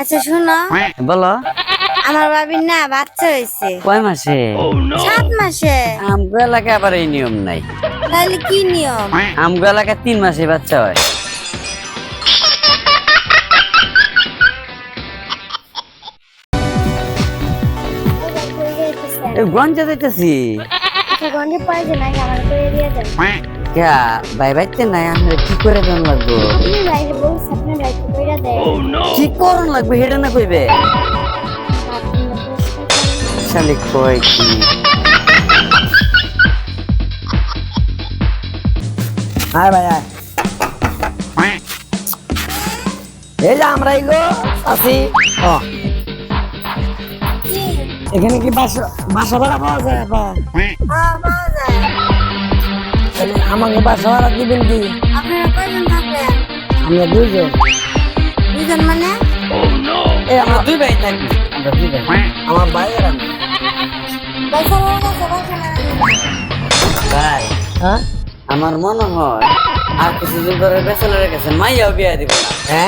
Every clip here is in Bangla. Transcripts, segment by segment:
আচ্ছা শোনো। বলো। আমার বাবির না বাচ্চা হয়েছে। কয় মাসে? সাত মাসে। আমগো এলাকায় আবার এই নিয়ম নাই। তাহলে কি নিয়ম? আমগো এলাকায় তিন মাসে বাচ্চা হয়। গঞ্জা দিতেছি নাই আমার করে দিয়ে যান ক্যা ভাই বাইতে নাই আমরা কি করে দেন লাগবো? কি করন লাগবে? হেডে না কইবে? শালি কই কি? আয় ভাই আয়। এই যে আমরা এগো আছি। ও। এখানে কি বাসা বাসা ভাড়া পাওয়া যায়? আমাকে বাসা ভাড়া দিবেন কি? আপনারা কয়জন থাকবেন? আমরা দুইজন। মানে আমরা আমার দুই ভাই থাকি আমরা ভাই আমার আমি পয়সা হয়ে গেছে পয়সা ভাই হ্যাঁ আমার মনে হয় আর কিছুদিন পরে বেসলের কাছে মাইয়াও বিয়া দিব না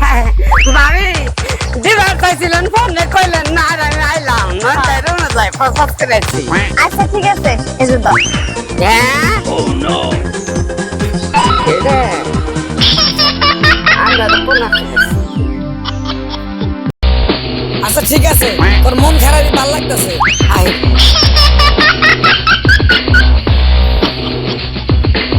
হ্যাঁ ভাবি দিবার চাইছিলেন ফোনে কইলেন না আর আমি আইলাম না তাই রওনা যাই ফসফস করেছি আচ্ছা ঠিক আছে এই যে দাও হ্যাঁ আচ্ছা ঠিক আছে। তোর মন খারাপই ভালো লাগতেছে।